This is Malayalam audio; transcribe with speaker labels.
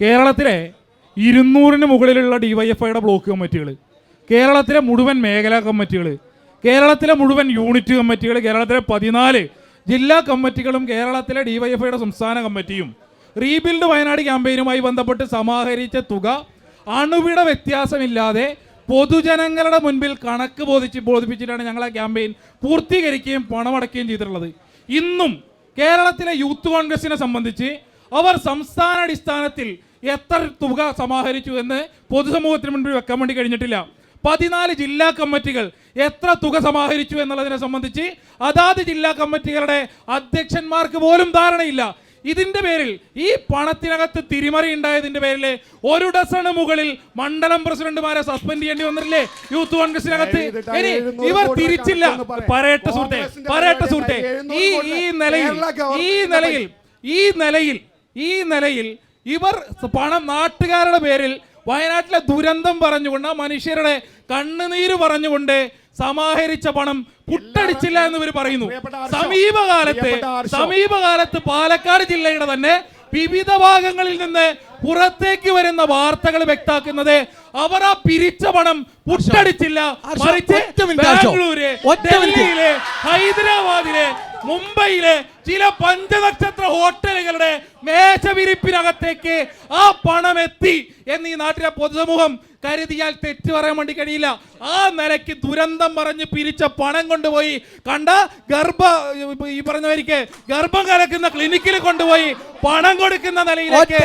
Speaker 1: കേരളത്തിലെ ഇരുന്നൂറിന് മുകളിലുള്ള ഡിവൈഎഫ്ഐയുടെ ബ്ലോക്ക് കമ്മിറ്റികൾ കേരളത്തിലെ മുഴുവൻ മേഖലാ കമ്മിറ്റികൾ കേരളത്തിലെ മുഴുവൻ യൂണിറ്റ് കമ്മിറ്റികൾ കേരളത്തിലെ പതിനാല് ജില്ലാ കമ്മിറ്റികളും കേരളത്തിലെ ഡിവൈഎഫ്ഐയുടെ സംസ്ഥാന കമ്മിറ്റിയും റീബിൽഡ് വയനാട് ക്യാമ്പയിനുമായി ബന്ധപ്പെട്ട് സമാഹരിച്ച തുക അണുവിട വ്യത്യാസമില്ലാതെ പൊതുജനങ്ങളുടെ മുൻപിൽ കണക്ക് ബോധിച്ച് ബോധിപ്പിച്ചിട്ടാണ് ഞങ്ങൾ ആ ക്യാമ്പയിൻ പൂർത്തീകരിക്കുകയും പണമടക്കുകയും ചെയ്തിട്ടുള്ളത്. ഇന്നും കേരളത്തിലെ യൂത്ത് കോൺഗ്രസിനെ സംബന്ധിച്ച് അവർ സംസ്ഥാന അടിസ്ഥാനത്തിൽ എത്ര തുക സമാഹരിച്ചു എന്ന് പൊതുസമൂഹത്തിന് മുൻപിൽ വെക്കാൻ വേണ്ടി കഴിഞ്ഞിട്ടില്ല. പതിനാല് ജില്ലാ കമ്മിറ്റികൾ എത്ര തുക സമാഹരിച്ചു എന്നുള്ളതിനെ സംബന്ധിച്ച് അതാത് ജില്ലാ കമ്മിറ്റികളുടെ അധ്യക്ഷന്മാർക്ക് പോലും ധാരണയില്ല. ഇതിന്റെ പേരിൽ ഈ പണത്തിനകത്ത് തിരിമറി ഉണ്ടായതിന്റെ പേരിൽ ഒരു ഡസണ് മുകളിൽ മണ്ഡലം പ്രസിഡന്റുമാരെ സസ്പെൻഡ് ചെയ്യേണ്ടി വന്നിട്ടില്ലേ? യൂത്ത് കോൺഗ്രസിനകത്ത്. ഇനി ഇവർ തിരിച്ചില്ല. പറയട്ടെ സുഹൃത്തെ പറയട്ടെ സുഹൃത്തെ. ഈ ഈ നിലയിൽ ഈ നിലയിൽ ഈ നിലയിൽ ഈ നിലയിൽ ഇവർ പണം നാട്ടുകാരുടെ പേരിൽ വയനാട്ടിലെ ദുരന്തം പറഞ്ഞുകൊണ്ട് ആ മനുഷ്യരുടെ കണ്ണുനീര് പറഞ്ഞുകൊണ്ട് സമാഹരിച്ച പണം പുട്ടടിച്ചില്ല എന്ന് ഇവർ പറയുന്നു. സമീപകാലത്ത് സമീപകാലത്ത് പാലക്കാട് ജില്ലയുടെ തന്നെ വിവിധ ഭാഗങ്ങളിൽ നിന്ന് പുറത്തേക്ക് വരുന്ന വാർത്തകൾ വ്യക്താക്കുന്നത് അവർ ആ പിരിച്ച പണം പുട്ടടിച്ചില്ല മറിച്ച് ബാംഗ്ലൂര് ഡൽഹിയിലെ ഹൈദരാബാദിലെ മുംബൈയിലെ ചില പഞ്ചനക്ഷത്ര ഹോട്ടലുകളുടെ മേശവിരിപ്പിനകത്തേക്ക് ആ പണം എത്തി എന്ന് ഈ നാട്ടിലെ പൊതുസമൂഹം കരുതിയാൽ തെറ്റ് പറയാൻ വേണ്ടി കഴിയില്ല. ആ നിലയ്ക്ക് ദുരന്തം പറഞ്ഞ് പിരിച്ച പണം കൊണ്ടുപോയി കണ്ട ഗർഭ ഈ പറഞ്ഞവർക്ക് ഗർഭം കലക്കുന്ന ക്ലിനിക്കിൽ കൊണ്ടുപോയി പണം കൊടുക്കുന്ന നിലയിലേക്ക്